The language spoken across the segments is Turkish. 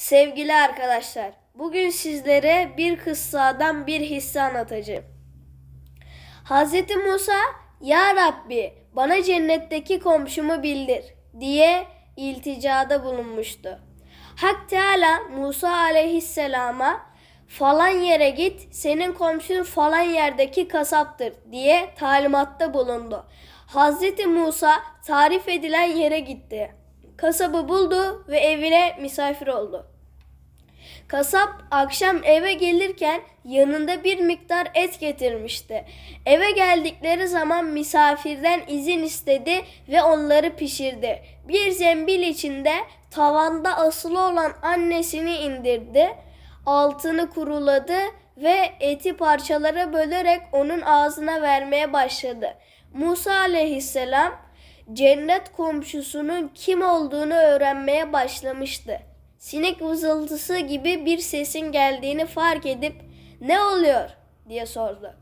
Sevgili arkadaşlar, bugün sizlere bir kıssadan bir hisse anlatacağım. Hz. Musa, Ya Rabbi bana cennetteki komşumu bildir diye ilticada bulunmuştu. Hak Teala Musa aleyhisselama falan yere git senin komşun falan yerdeki kasaptır diye talimatta bulundu. Hazreti Musa tarif edilen yere gitti. Kasabı buldu ve evine misafir oldu. Kasap akşam eve gelirken yanında bir miktar et getirmişti. Eve geldikleri zaman misafirden izin istedi ve onları pişirdi. Bir zembil içinde tavanda asılı olan annesini indirdi. Altını kuruladı ve eti parçalara bölerek onun ağzına vermeye başladı. Musa aleyhisselam cennet komşusunun kim olduğunu öğrenmeye başlamıştı. Sinek vızıltısı gibi bir sesin geldiğini fark edip ne oluyor diye sordu.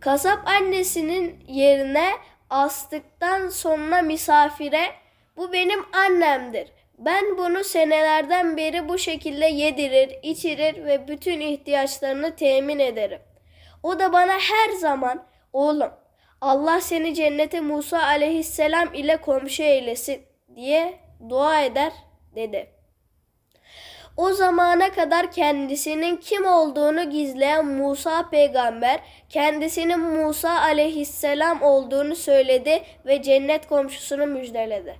Kasap annesinin yerine astıktan sonra misafire bu benim annemdir. Ben bunu senelerden beri bu şekilde yedirir, içirir ve bütün ihtiyaçlarını temin ederim. O da bana her zaman oğlum Allah seni cennete Musa aleyhisselam ile komşu eylesin diye dua eder dedi. O zamana kadar kendisinin kim olduğunu gizleyen Musa peygamber kendisinin Musa aleyhisselam olduğunu söyledi ve cennet komşusunu müjdeledi.